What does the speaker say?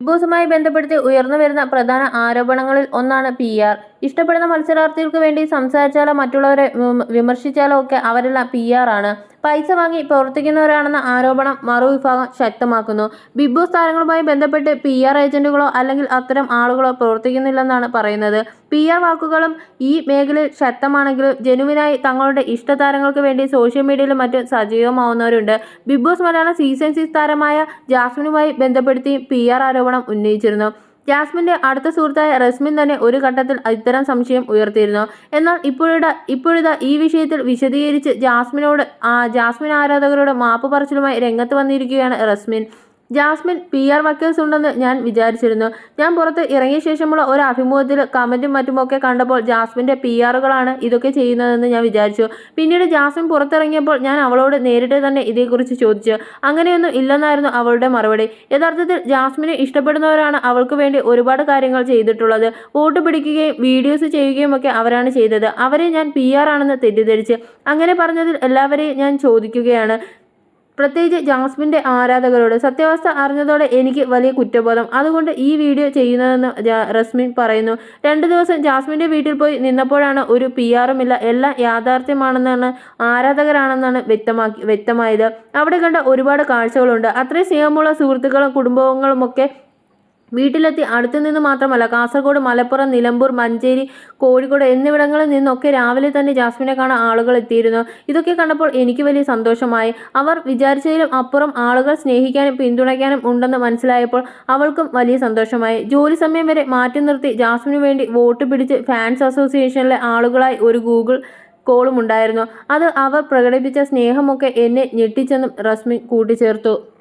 Big ബോസുമായി ബന്ധപ്പെടുത്തി ഉയർന്നു വരുന്ന പ്രധാന ആരോപണങ്ങളിൽ ഒന്നാണ് പി ആർ. ഇഷ്ടപ്പെടുന്ന മത്സരാർത്ഥികൾക്ക് വേണ്ടി സംസാരിച്ചാലോ മറ്റുള്ളവരെ വിമർശിച്ചാലോ ഒക്കെ അവരെല്ലാം പി ആർ ആണ്. പൈസ വാങ്ങി പ്രവർത്തിക്കുന്നവരാണെന്ന ആരോപണം മറുവിഭാഗം ശക്തമാക്കുന്നു. ബിഗ് ബോസ് താരങ്ങളുമായി ബന്ധപ്പെട്ട് പി ആർ ഏജന്റുകളോ അല്ലെങ്കിൽ അത്തരം ആളുകളോ പ്രവർത്തിക്കുന്നില്ലെന്നാണ് പറയുന്നത്. പി ആർ വാക്കുകളും ഈ മേഖലയിൽ ശക്തമാണെങ്കിലും ജനുവിനായി തങ്ങളുടെ ഇഷ്ടതാരങ്ങൾക്ക് വേണ്ടി സോഷ്യൽ മീഡിയയിലും മറ്റും സജീവമാവുന്നവരുണ്ട്. Big boss Malayalam season six താരമായ ജാസ്മിനുമായി ബന്ധപ്പെടുത്തി പി ആർ ആരോപണം ഉന്നയിച്ചിരുന്നു. ജാസ്മിന്റെ അടുത്ത സുഹൃത്തായ റസ്മിൻ തന്നെ ഒരു ഘട്ടത്തിൽ ഇത്തരം സംശയം ഉയർത്തിയിരുന്നു. എന്നാൽ ഇപ്പോഴുടെ ഇപ്പോഴത്തെ ഈ വിഷയത്തിൽ വിശദീകരിച്ച് ജാസ്മിനോട് ജാസ്മിൻ ആരാധകരോട് മാപ്പ് പറച്ചിലുമായി രംഗത്ത് വന്നിരിക്കുകയാണ് Resmin. Jasmine P R workers ഉണ്ടെന്ന് ഞാൻ വിചാരിച്ചിരുന്നു. ഞാൻ പുറത്ത് ഇറങ്ങിയ ശേഷമുള്ള ഒരു അഭിമുഖത്തിൽ കമന്റും മറ്റുമൊക്കെ കണ്ടപ്പോൾ ജാസ്മിന്റെ പി ആറുകളാണ് ഇതൊക്കെ ചെയ്യുന്നതെന്ന് ഞാൻ വിചാരിച്ചു. പിന്നീട് ജാസ്മിൻ പുറത്തിറങ്ങിയപ്പോൾ ഞാൻ അവളോട് നേരിട്ട് തന്നെ ഇതേക്കുറിച്ച് ചോദിച്ചു. അങ്ങനെയൊന്നും ഇല്ലെന്നായിരുന്നു അവളുടെ മറുപടി. യഥാർത്ഥത്തിൽ ജാസ്മിനെ ഇഷ്ടപ്പെടുന്നവരാണ് അവൾക്ക് വേണ്ടി ഒരുപാട് കാര്യങ്ങൾ ചെയ്തിട്ടുള്ളത്. വോട്ട് പിടിക്കുകയും വീഡിയോസ് ചെയ്യുകയും ഒക്കെ അവരാണ് ചെയ്തത്. അവരെ ഞാൻ പി ആണെന്ന് തെറ്റിദ്ധരിച്ച് അങ്ങനെ പറഞ്ഞതിൽ എല്ലാവരെയും ഞാൻ ചോദിക്കുകയാണ്. പ്രത്യേകിച്ച് ജാസ്മിന്റെ ആരാധകരോട് സത്യാവസ്ഥ അറിഞ്ഞതോടെ എനിക്ക് വലിയ കുറ്റബോധം. അതുകൊണ്ട് ഈ വീഡിയോ ചെയ്യുന്നതെന്ന് റസ്മിൻ പറയുന്നു. രണ്ട് ദിവസം ജാസ്മിന്റെ വീട്ടിൽ പോയി നിന്നപ്പോഴാണ് ഒരു പി ആറുമില്ല. എല്ലാം യാഥാർത്ഥ്യമാണെന്നാണ് ആരാധകരാണെന്നാണ് വ്യക്തമാക്കി വ്യക്തമായത്. അവിടെ കണ്ട ഒരുപാട് കാഴ്ചകളുണ്ട്. അത്രയും സ്നേഹമുള്ള സുഹൃത്തുക്കളും കുടുംബങ്ങളും ഒക്കെ വീട്ടിലെത്തി അടുത്തു നിന്ന് മാത്രമല്ല കാസർഗോഡ് മലപ്പുറം നിലമ്പൂർ മഞ്ചേരി കോഴിക്കോട് എന്നിവിടങ്ങളിൽ നിന്നൊക്കെ രാവിലെ തന്നെ ജാസ്മിനെ കാണാൻ ആളുകൾ എത്തിയിരുന്നു. ഇതൊക്കെ കണ്ടപ്പോൾ എനിക്ക് വലിയ സന്തോഷമായി. അവർ വിചാരിച്ചതിലും അപ്പുറം ആളുകൾ സ്നേഹിക്കാനും പിന്തുണയ്ക്കാനും ഉണ്ടെന്ന് മനസ്സിലായപ്പോൾ അവൾക്കും വലിയ സന്തോഷമായി. ജോലി സമയം വരെ മാറ്റി നിർത്തി ജാസ്മിനു വേണ്ടി വോട്ട് പിടിച്ച് ഫാൻസ് അസോസിയേഷനിലെ ആളുകളായി ഒരു ഗൂഗിൾ കോളും ഉണ്ടായിരുന്നു. അത് അവർ പ്രകടിപ്പിച്ച സ്നേഹമൊക്കെ എന്നെ ഞെട്ടിച്ചെന്നും റസ്മി കൂട്ടിച്ചേർത്തു.